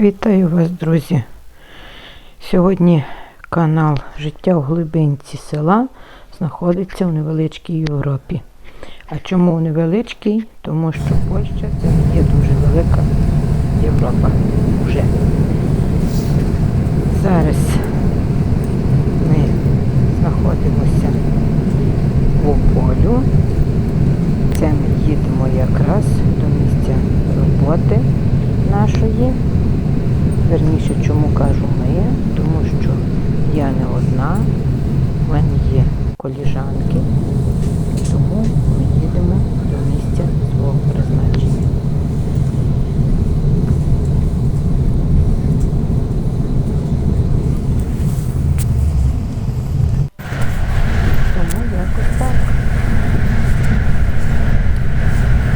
Вітаю вас, друзі. Сьогодні канал Життя в глибинці села знаходиться в невеличкій Європі. А чому в невеличкій? Тому що Польща це є дуже велика Європа вже. Зараз ми знаходимося в Ополю. Це ми їдемо якраз до місця роботи нашої. Верніше, чому кажу ми, тому що я не одна, в мене є коліжанки, тому ми їдемо до місця свого призначення. Тому якось так.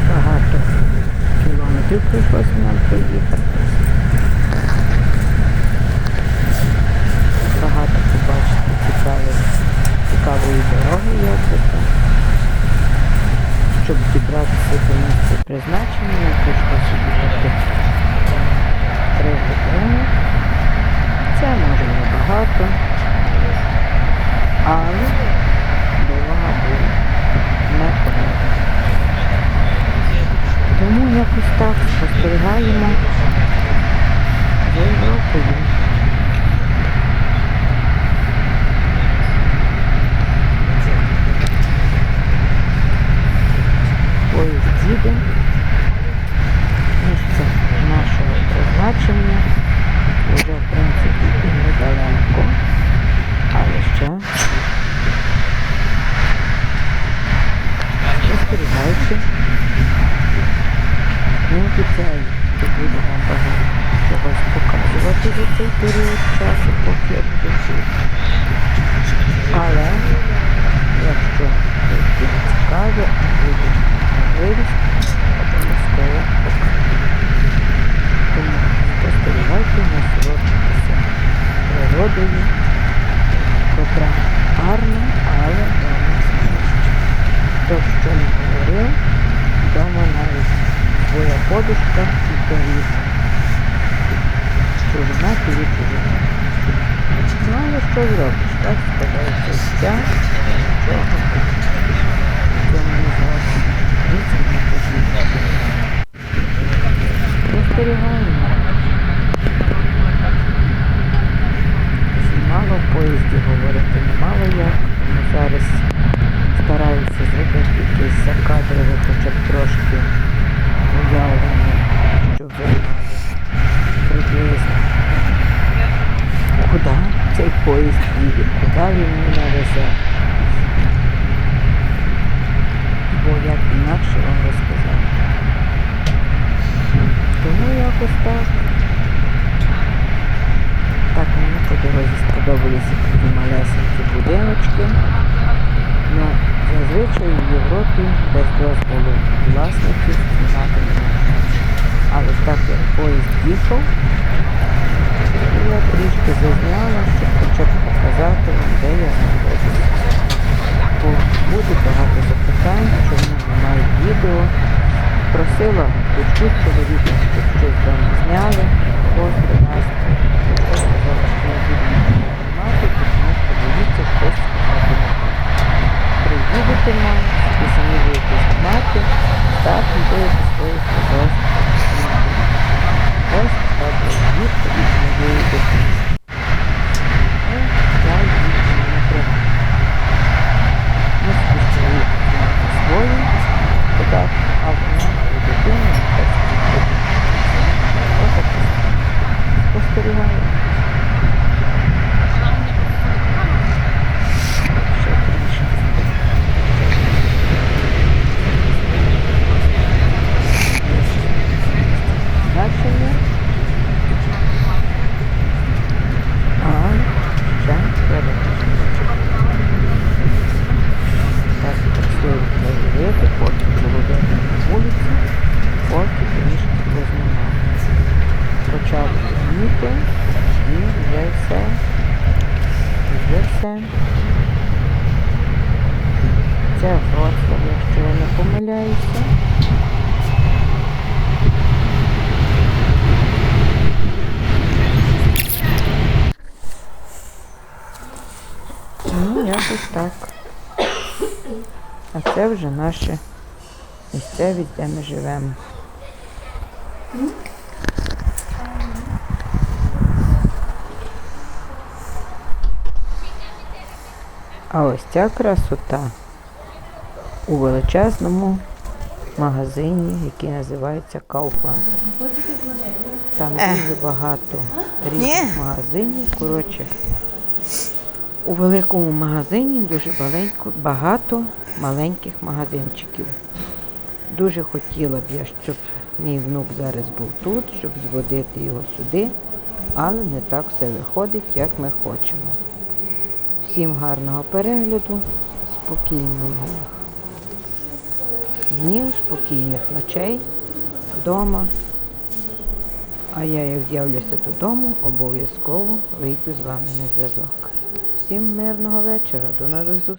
Багато кілометрів прийшлося нам проїхати. Щоб дібратися до місця призначення, тож прийшлося їхати три години. Це може небагато, але дорога була непогана. Тому якось так спостерігаємо за Європою. Поїзд їде. Місце нашого призначення вже, в принципі, і недалеко, але ще спостерігаючи. Не обіцяю, буду вам багато чогось показувати за цей період часу, поки я буду жити. Але якщо буде цікаве, буде можливість, обов'язково покажу. Тому спостерігайте, насолоджуйтеся природою, котра гарна, але смачна. Хто б що не говорив, вдома навіть твоя подушка і поріг. Чужина тобі чужина. Ну, але що зробиш? Так складається життя, нічого. Якесь закадрове, хоча б трошки уявлення, щоб ви приблизно. Куди цей поїзд їде, куди він мене везе. Бо як інакше вам розказати. Тому якось. Так їхав, я трішки зазняла, щоб хоча б показати вам, де я знаходжуся. Буде багато запитань, чому немає відео. Просила дочку чоловіка, щоб щось там зняли, ось принести. Я це. Це Вроцлав, якщо я не помиляюся. Ну, якось так. А це вже наше місцевість, де ми живемо. А ось ця красота у величезному магазині, який називається Kaufland. Там дуже багато різних магазинів. Коротше, у великому магазині дуже маленько, багато маленьких магазинчиків. Дуже хотіла б я, щоб мій внук зараз був тут, щоб зводити його сюди, але не так все виходить, як ми хочемо. Всім гарного перегляду, спокійного днів, спокійних ночей вдома. А я, як з'явлюся додому, обов'язково вийду з вами на зв'язок. Всім мирного вечора, до нових зустрічей.